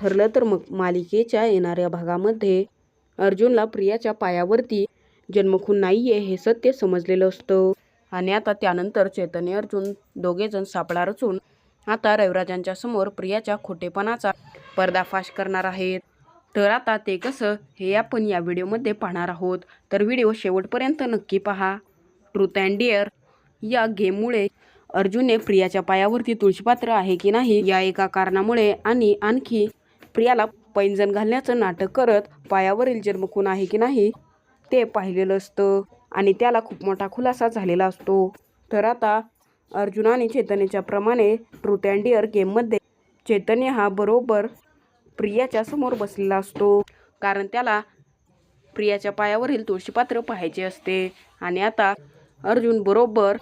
ठरलं तर मग मालिकेच्या येणाऱ्या भागामध्ये अर्जुनला प्रियाच्या पायावरती जन्मखून नाहीये हे सत्य समजलेलं असतं. आणि आता त्यानंतर चैतन्य अर्जुन दोघेजण सापळा रचून आता रविराजांच्या समोर प्रियाच्या खोटेपणाचा पर्दाफाश करणार आहेत. तर आता ते कसं हे आपण या व्हिडिओमध्ये पाहणार आहोत. तर व्हिडिओ शेवटपर्यंत नक्की पहा. ट्रूथ अँड डिअर या गेममुळे अर्जुनने प्रियाच्या पायावरती तुळशीपात्र आहे की नाही या एका कारणामुळे आणि आणखी प्रियाला पैंजण घालण्याचं नाटक करत पायावरील जन्मखून आहे की नाही ते पाहिलेलं असतं आणि त्याला खूप मोठा खुलासा झालेला असतो. तर आता अर्जुन आणि चैतन्याच्या प्रमाणे ट्रूथ अँड डिअर गेममध्ये चैतन्य हा बरोबर प्रियाच्या समोर बसलेला असतो. कारण त्याला प्रियाच्या पायावरील तुळशीपात्र पाहायचे असते. आणि आता अर्जुन बरोबर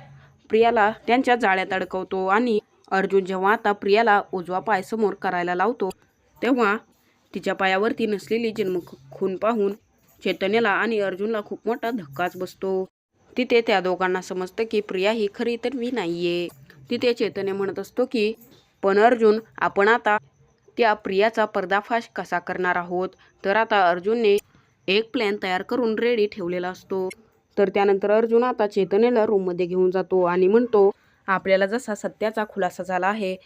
प्रियाला त्यांच्या जाळ्यात अडकवतो आणि अर्जुन जेव्हा आता प्रियाला उजवा पाय समोर करायला लावतो तेव्हा तिच्या पायावरती नसलेली जन्म खून पाहून चैतन्याला आणि अर्जुनला खूप मोठा धक्काच बसतो. तिथे त्या दोघांना समजतं की प्रिया ही खरी तर मी नाहीये. तिथे चैतन्य म्हणत असतो की पण अर्जुन आपण आता त्या प्रियाचा पर्दाफाश कसा करणार आहोत? तर आता अर्जुनने एक प्लॅन तयार करून रेडी ठेवलेला असतो. तर त्यानंतर अर्जुन आता चैतन्याला रूममध्ये घेऊन जातो आणि म्हणतो आपल्याला जसा सत्याचा खुलासा झाला आहे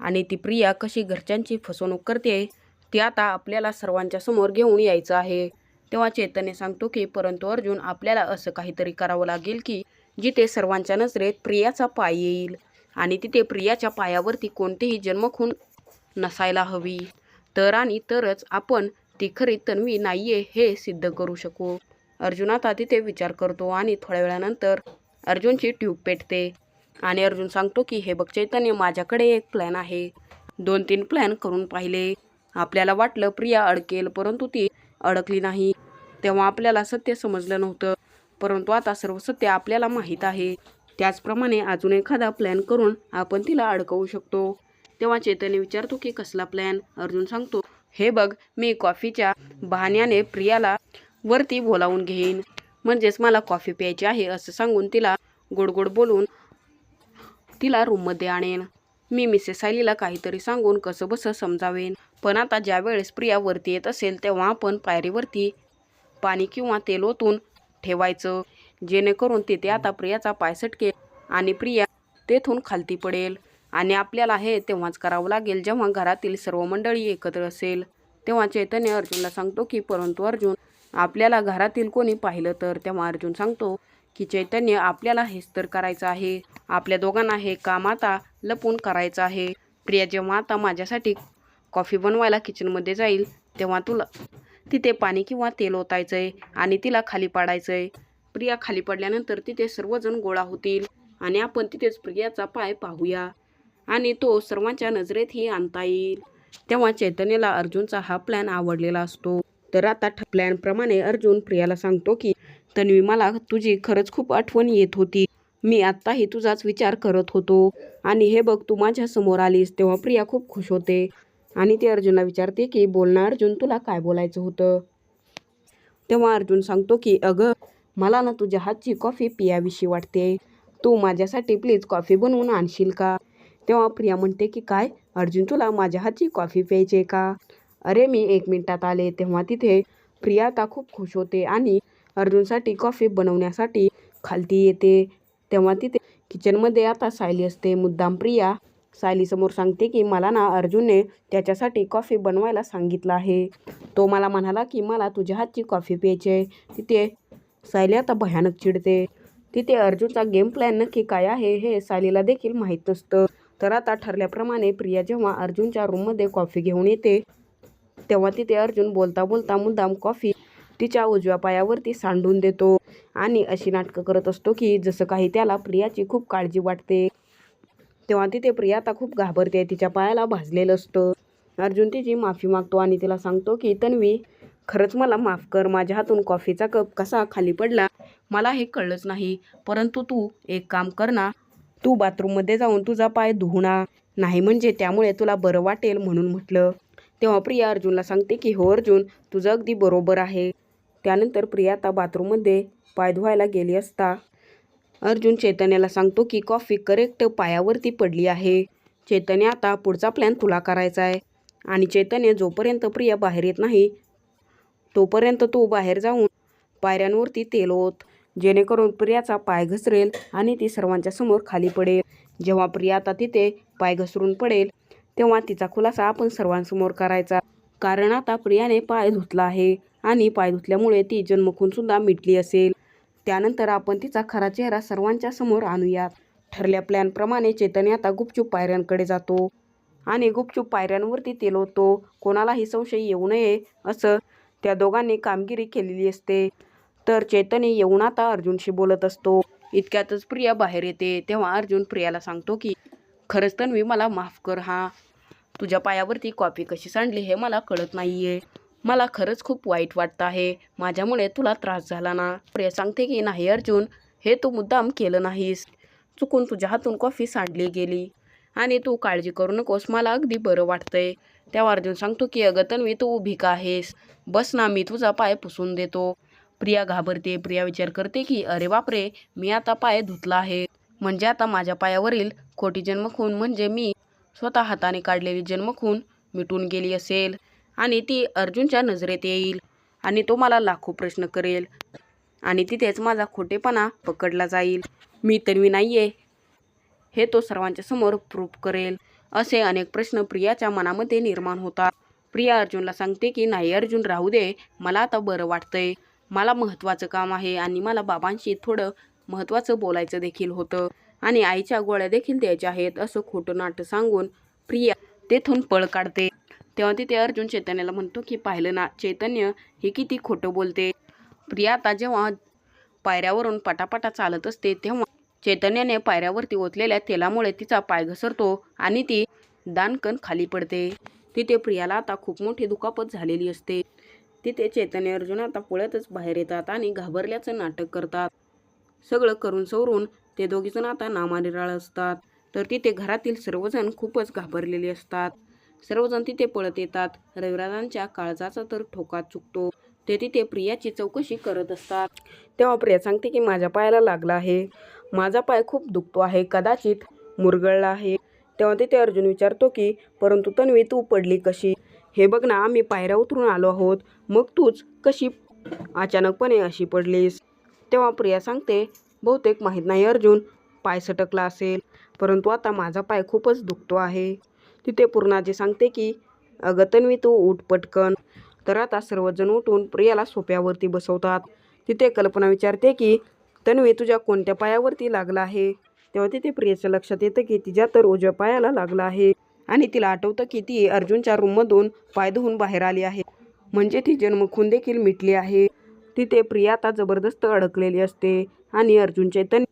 आणि ती प्रिया कशी घरच्यांची फसवणूक करते ती आता आपल्याला सर्वांच्या समोर घेऊन यायचं आहे. तेव्हा चैतन्य सांगतो की परंतु अर्जुन आपल्याला असं काहीतरी करावं लागेल की जिथे सर्वांच्या नजरेत प्रियाचा पाय येईल आणि तिथे प्रियाच्या पायावरती कोणतीही जन्मखून नसायला हवी. तर आणि तरच आपण ती खरी तन्वी नाहीये हे सिद्ध करू शकू. अर्जुन आता तिथे विचार करतो आणि थोड्या वेळानंतर अर्जुनची ट्यूब पेटते. आणि अर्जुन सांगतो की हे बघ चैतन्य माझ्याकडे एक प्लॅन आहे. दोन तीन प्लॅन करून पाहिले. आपल्याला वाटलं प्रिया अडकेल परंतु ती अडकली नाही. तेव्हा आपल्याला सत्य समजलं नव्हतं. परंतु आता सर्व सत्य आपल्याला माहीत आहे. त्याचप्रमाणे अजून एखादा प्लॅन करून आपण तिला अडकवू शकतो. तेव्हा चैतन्य विचारतो की कसला प्लॅन अर्जुन सांगतो हे बघ मी कॉफीच्या बहाण्याने प्रियाला वरती बोलावून घेईन. म्हणजेच मला कॉफी प्यायची आहे असं सांगून तिला गोड गोड बोलून तिला रूममध्ये आणेन. मी मिसेस सायलीला काहीतरी सांगून कसं बसं समजावेन. पण आता ज्या वेळेस प्रिया वरती येत असेल तेव्हा आपण पायरीवरती पाणी किंवा तेल ओतून ठेवायचं. जेणेकरून तिथे आता प्रियाचा पाय सटकेल आणि प्रिया तेथून खालती पडेल. आणि आपल्याला हे तेव्हाच करावं लागेल जेव्हा घरातील सर्व मंडळी एकत्र असेल. तेव्हा चैतन्य अर्जुनला सांगतो की परंतु अर्जुन आपल्याला घरातील कोणी पाहिलं तर? तेव्हा अर्जुन सांगतो की चैतन्य आपल्याला हेच तर करायचं आहे. आपल्या दोघांना हे काम आता लपून करायचं आहे. प्रिया जेव्हा आता माझ्यासाठी कॉफी बनवायला किचनमध्ये जाईल तेव्हा तुला तिथे पाणी किंवा तेल ओतायचं आहे आणि तिला खाली पाडायचं आहे प्रिया खाली पडल्यानंतर तिथे सर्वजण गोळा होतील आणि आपण तिथेच प्रियाचा पाय पाहूया आणि तो सर्वांच्या नजरेतही आणता येईल. तेव्हा चैतन्याला अर्जुनचा हा प्लॅन आवडलेला असतो. तर आता प्लॅनप्रमाणे अर्जुन प्रियाला सांगतो की तन्वी मला तुझी खरंच खूप आठवण येत होती. मी आत्ताही तुझाच विचार करत होतो. आणि हे बघ तू माझ्यासमोर आलीस तेव्हा प्रिया खूप खुश होते. आणि ती अर्जुनला विचारते की बोलणार अर्जुन तुला काय बोलायचं होतं? तेव्हा अर्जुन सांगतो की अगं मला ना तुझ्या हातची कॉफी पियाविषयी वाटते. तू माझ्यासाठी प्लीज कॉफी बनवून आणशील का? तेव्हा प्रिया म्हणते की काय? अर्जुन तुला माझ्या हातची कॉफी प्यायची आहे का? अरे मी एक मिनिटात आले. तेव्हा तिथे प्रिया आता खूप खुश होते आणि अर्जुनसाठी कॉफी बनवण्यासाठी खालती येते. तेव्हा तिथे किचनमध्ये आता सायली असते. मुद्दाम प्रिया सायलीसमोर सांगते की मला ना अर्जुनने त्याच्यासाठी कॉफी बनवायला सांगितलं आहे. तो मला म्हणाला की मला तुझ्या हातची कॉफी प्यायची आहे. तिथे सायली आता भयानक चिडते. तिथे अर्जुनचा गेम प्लॅन नक्की काय आहे हे सायलीला देखील माहीत नसतं. तर आता ठरल्याप्रमाणे प्रिया जेव्हा अर्जुनच्या रूममध्ये कॉफी घेऊन येते तेव्हा तिथे अर्जुन बोलता बोलता मुद्दाम कॉफी तिच्या उजव्या पायावरती सांडून देतो. आणि अशी नाटकं करत असतो की जसं काही त्याला प्रियाची खूप काळजी वाटते तेव्हा तिथे प्रिया आता खूप घाबरते तिच्या पायाला भाजलेलं असतं. अर्जुन तिची माफी मागतो आणि तिला सांगतो की तन्वी खरंच मला माफ कर माझ्या हातून कॉफीचा कप कसा खाली पडला मला हे कळलंच नाही. परंतु तू एक काम कर ना तू बाथरूममध्ये जाऊन तुझा पाय धुवणा नाही म्हणजे त्यामुळे तुला बरं वाटेल म्हणून म्हटलं. तेव्हा प्रिया अर्जुनला सांगते की हो अर्जुन तुझं अगदी बरोबर आहे. त्यानंतर प्रिया आता बाथरूममध्ये पाय धुवायला गेली असता. अर्जुन चैतन्याला सांगतो की कॉफी करेक्ट पायावरती पडली आहे. चैतन्य आता पुढचा प्लॅन तुला करायचा आहे. आणि चैतन्य जोपर्यंत प्रिया बाहेर येत नाही तोपर्यंत तो बाहेर जाऊन पायऱ्यांवरती तेल ओत जेणेकरून प्रियाचा पाय घसरेल आणि ती सर्वांच्या समोर खाली पडेल. जेव्हा प्रिया आता तिथे पाय घसरून पडेल तेव्हा तिचा खुलासा आपण सर्वांसमोर करायचा. कारण आता प्रियाने पाय धुतला आहे. आणि पाय धुतल्यामुळे ती जन्मखून सुद्धा मिटली असेल. त्यानंतर आपण तिचा खरा चेहरा सर्वांच्या समोर आणूयात ठरल्या प्लॅनप्रमाणे चेतन आता गुपचूप पायऱ्यांकडे जातो आणि गुपचूप पायऱ्यांवरती तेल होतो कोणालाही संशय येऊ नये असं त्या दोघांनी कामगिरी केलेली असते. तर चैतन्य येऊन आता अर्जुनशी बोलत असतो. इतक्यातच प्रिया बाहेर येते. तेव्हा अर्जुन प्रियाला सांगतो की खरंच तन्वी मला माफ कर हा. तुझ्या पायावरती कॉफी कशी सांडली हे मला कळत नाही आहे मला खरंच खूप वाईट वाटतं आहे. माझ्यामुळे तुला त्रास झाला ना? प्रिया सांगते की नाही अर्जुन? हे तू मुद्दाम केलं नाहीस. चुकून तुझ्या हातून कॉफी सांडली गेली. आणि तू काळजी करू नकोस मला अगदी बरं वाटतंय. तेव्हा अर्जुन सांगतो की अगं तन्वी तू उभी का आहेस? बस ना मी तुझा पाय पुसून देतो. प्रिया घाबरते. प्रिया विचार करते की अरे बापरे मी आता पाय धुतला आहे. म्हणजे आता माझ्या पायावरील खोटी जन्मखून म्हणजे मी स्वतः हाताने काढलेली जन्मखून मिटून गेली असेल. आणि ती अर्जुनच्या नजरेत येईल आणि तो मला लाखो प्रश्न करेल. आणि तिथेच माझा खोटेपणा पकडला जाईल. मी तन्वी आहे हे तो सर्वांच्या समोर प्रूफ करेल. असे अनेक प्रश्न प्रियाच्या मनामध्ये निर्माण होतात. प्रिया अर्जुनला सांगते की नाही अर्जुन राहू दे. मला आता बरं वाटतंय. मला महत्त्वाचं काम आहे आणि मला बाबांशी थोडं महत्त्वाचं बोलायचं देखील होतं. आणि आईच्या गोळ्या देखील द्यायच्या आहेत असं खोटं नाटं सांगून प्रिया तेथून पळ काढते. तेव्हा तिथे अर्जुन चैतन्याला म्हणतो की पाहिलं ना चैतन्य हे किती खोटं बोलते. प्रिया आता जेव्हा पायऱ्यावरून पटापटा चालत असते तेव्हा चैतन्याने पायऱ्यावरती ओतलेल्या तेलामुळे तिचा पाय घसरतो आणि ती दानकन खाली पडते. तिथे प्रियाला आता खूप मोठी दुखापत झालेली असते. तिथे चैतन्य अर्जुन आता पुळ्यातच बाहेर येतात आणि घाबरल्याचं नाटक करतात. सगळं करून सवरून ते दोघीजण आता नामानिराळ असतात. तर तिथे घरातील सर्वजण खूपच घाबरलेले असतात. सर्वजण तिथे पळत येतात. रविराजांच्या काळजाचा तर ठोका चुकतो. ते तिथे प्रियाची चौकशी करत असतात. तेव्हा प्रिया सांगते की माझ्या पायाला लागला आहे. माझा पाय खूप दुखतो आहे. कदाचित मुरगळला आहे. तेव्हा तिथे अर्जुन विचारतो की परंतु तन्वी तू पडली कशी? हे बघ ना आम्ही पायऱ्या उतरून आलो आहोत. मग तूच कशी अचानकपणे अशी पडलीस? तेव्हा प्रिया सांगते बहुतेक माहीत नाही अर्जुन पाय सटकला असेल. परंतु आता माझा पाय खूपच दुखतो आहे. तिथे पूर्णाजी सांगते की अगं तन्वी तू उठ पटकन. तर आता सर्वजण उठून प्रियाला सोप्यावरती बसवतात. तिथे कल्पना विचारते की तन्वी तुझ्या कोणत्या पायावरती लागला आहे? तेव्हा तिथे प्रियाच्या लक्षात येतं की तिच्या तर उजव्या पायाला लागला आहे. आणि तिला आठवतं की ती अर्जुनच्या रूममधून पाय धुवून बाहेर आली आहे. म्हणजे ती जन्मखून देखील मिटली आहे. तिथे प्रिया आता जबरदस्त अडकलेली असते आणि अर्जुन चैतन्य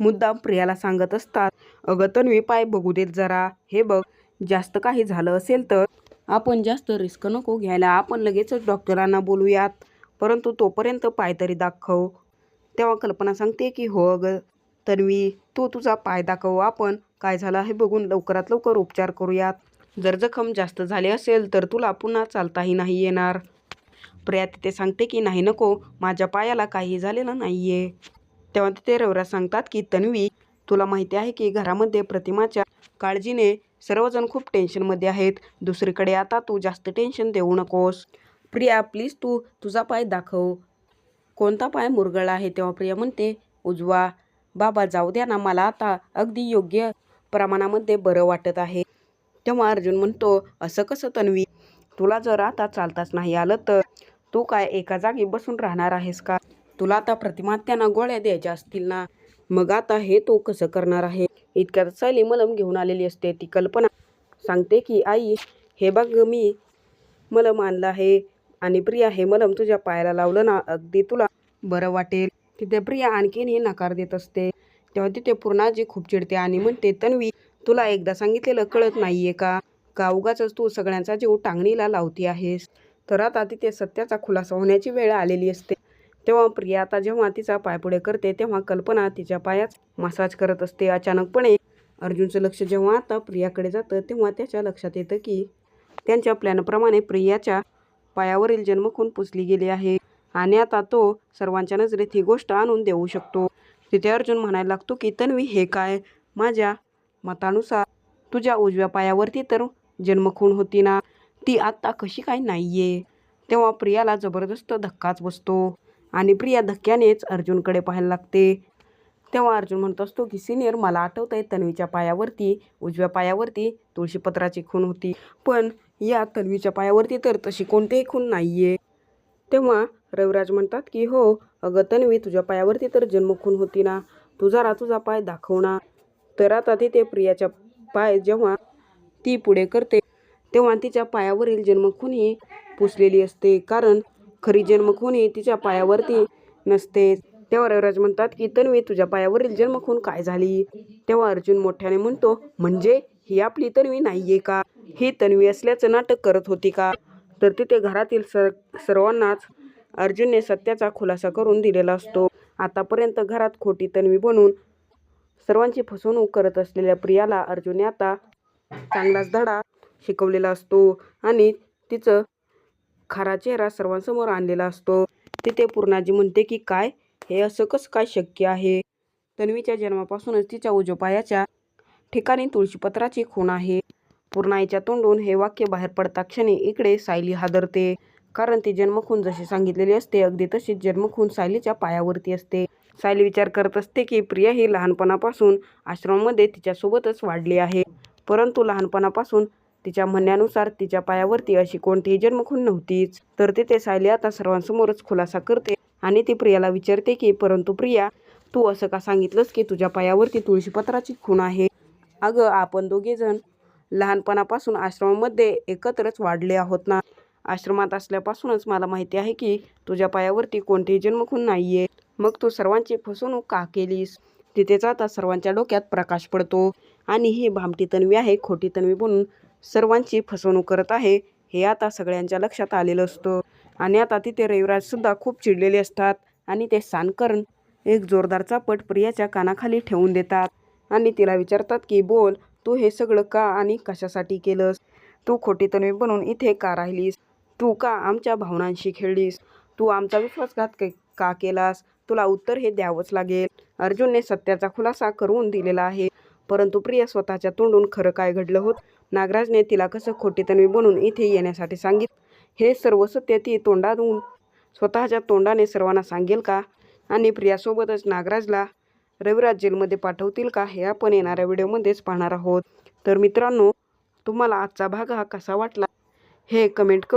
मुद्दाम प्रियाला सांगत असतात अगं तन्वी पाय बघू देत जरा. हे बघ जास्त काही झालं असेल तर आपण जास्त रिस्क नको घ्यायला. आपण लगेचच डॉक्टरांना बोलूयात. परंतु तोपर्यंत पाय तरी दाखव. तेव्हा कल्पना सांगते की हो अगं तन्वी तू तुझा पाय दाखव. आपण काय झालं हे बघून लवकरात लवकर उपचार करूयात. जर जखम जास्त झाली असेल तर तुला पुन्हा चालताही नाही येणार. प्रिया तिथे सांगते की नाही नको. माझ्या पायाला काही झालेलं नाही आहे तेव्हा तिथे रवरा सांगतात की तन्वी तुला माहिती आहे की घरामध्ये प्रतिमाच्या काळजीने सर्वजण खूप टेन्शनमध्ये आहेत. दुसरीकडे आता तू जास्त टेन्शन देऊ नकोस. प्रिया प्लीज तू तुझा पाय दाखव. कोणता पाय मुरगळला आहे तेव्हा प्रिया म्हणते उजवा. बाबा जाऊ द्या ना मला आता अगदी योग्य प्रमाणामध्ये बरं वाटत आहे. तेव्हा अर्जुन म्हणतो असं कसं तन्वी? तुला जर आता चालताच नाही आलं तर तू काय एका जागी बसून राहणार आहेस का? तुला आता प्रतिमा त्यांना गोळ्या द्यायच्या असतील ना? मग आता हे तो कसं करणार आहे? इतक्यात सायली मलम घेऊन आलेली असते ती कल्पना. सांगते की आई हे बघ मी मलम आणलं आहे आणि प्रिया हे मलम तुझ्या पायाला लावलं ना अगदी तुला बरं वाटेल. तिथे प्रिया आणखीनही नकार देत असते. तेव्हा तिथे पूर्णाजी खूप चिडते आणि म्हणते तन्वी तुला एकदा सांगितलेलं कळत नाहीये का? का उगाचच तू सगळ्यांचा जीव टांगणीला लावती आहेस? तर आता तिथे सत्याचा खुलासा होण्याची वेळ आलेली असते. तेव्हा प्रिया आता जेव्हा तिचा पाय पुढे करते तेव्हा कल्पना तिच्या पायाच मसाज करत असते. अचानकपणे अर्जुनचं लक्ष जेव्हा आता प्रियाकडे जातं तेव्हा त्याच्या लक्षात येतं की त्यांच्या प्लॅनप्रमाणे प्रियाच्या पायावरील जन्मखून पुसली गेली आहे आणि आता तो सर्वांच्या नजरेत ही गोष्ट आणून देऊ शकतो. तिथे अर्जुन म्हणायला लागतो की तन्वी हे काय? माझ्या मतानुसार तुझ्या उजव्या पायावरती तर जन्मखून होती ना ती आत्ता कशी काय नाहीये? तेव्हा प्रियाला जबरदस्त धक्काच बसतो. आणि प्रिया धक्क्यानेच अर्जुनकडे पाहायला लागते. तेव्हा अर्जुन म्हणत असतो की सिनियर मला आठवतंय तन्वीच्या पायावरती उजव्या पायावरती तुळशीपत्राची खून होती. पण या तन्वीच्या पायावरती तर तशी कोणतीही खून आहे तेव्हा रविराज म्हणतात की हो अगं तन्वी तुझ्या पायावरती तर जन्मखून होती ना. तुझा रा तुझा पाय दाखवणार तर आता तिथे प्रियाच्या पाय जेव्हा ती पुढे करते तेव्हा तिच्या पायावरील जन्मखून ही पुसलेली असते. कारण खरी जन्मखून ही तिच्या पायावरती नसते. तेव्हा रविराज म्हणतात की तन्वी तुझ्या पायावरील जन्मखून काय झाली? तेव्हा अर्जुन मोठ्याने म्हणतो म्हणजे ही आपली तन्वी नाहीये का? ही तन्वी असल्याचं नाटक करत होती का? तर तिथे घरातील सर सर्वांनाच अर्जुनने सत्याचा खुलासा करून दिलेला असतो. आतापर्यंत घरात खोटी तन्वी बनून सर्वांची फसवणूक करत असलेल्या प्रियाला अर्जुनने आता चांगलाच धडा शिकवलेला असतो आणि तिचं खरा चेहरा सर्वांसमोर आणलेला असतो. तिथे पूर्णाजी म्हणते की काय? हे असं कसं काय शक्य आहे? तन्वीच्या जन्मापासूनच तिच्या उजव्या पायाच्या ठिकाणी तुळशीपत्राची खूण आहे. पूर्णाईच्या तोंडून हे वाक्य बाहेर पडता क्षणी इकडे सायली हादरते. कारण ती जन्मखून जशी सांगितलेली असते अगदी तशीच जन्मखून सायलीच्या पायावरती असते. सायली विचार करत असते की प्रिया ही लहानपणापासून आश्रमामध्ये तिच्यासोबतच वाढली आहे. परंतु लहानपणापासून तिच्या म्हणण्यानुसार तिच्या पायावरती अशी कोणतीही जन्मखून नव्हतीच. तर तिथे सायली आता सर्वांसमोरच खुलासा करते आणि ती प्रियाला विचारते की परंतु प्रिया तू असं का सांगितलंस की तुझ्या पायावरती तुळशीपत्राची खूण आहे? अगं आपण दोघेजण लहानपणापासून आश्रमामध्ये एकत्रच वाढले आहोत ना? आश्रमात असल्यापासूनच मला माहिती आहे की तुझ्या पायावरती कोणतीही जन्मखून नाहीये. मग तू सर्वांची फसवणूक का केलीस? तिथेच आता सर्वांच्या डोक्यात प्रकाश पडतो आणि ही भामटी तन्वी आहे खोटी तन्वी बनून सर्वांची फसवणूक करत आहे हे आता सगळ्यांच्या लक्षात आलेलं असतं. आणि आता तिथे रविराजसुद्धा खूप चिडलेले असतात आणि ते सानकरण एक जोरदार चापट प्रियाच्या कानाखाली ठेवून देतात. आणि तिला विचारतात की बोल तू हे सगळं का आणि कशासाठी केलंस? तू खोटी तन्वी बनून इथे का राहिलीस? तू का आमच्या भावनांशी खेळलीस? तू आमचा विश्वासघात के- का केलास? तुला उत्तर हे द्यावंच लागेल. अर्जुनने सत्याचा खुलासा करून दिलेला आहे. परंतु प्रिया स्वतःच्या तोंडून खरं काय घडलं होत नागराजने तिला कसं खोटी तन्वी बनून इथे येण्यासाठी सांगित हे सर्व सत्य ती तोंडातून स्वतःच्या तोंडाने सर्वांना सांगेल का? आणि प्रियासोबतच नागराजला रविराज जेलमध्ये पाठवतील का? हे आपण येणाऱ्या व्हिडिओमध्येच पाहणार आहोत. तर मित्रांनो तुम्हाला आजचा भाग हा कसा वाटला? हे कमेंट कर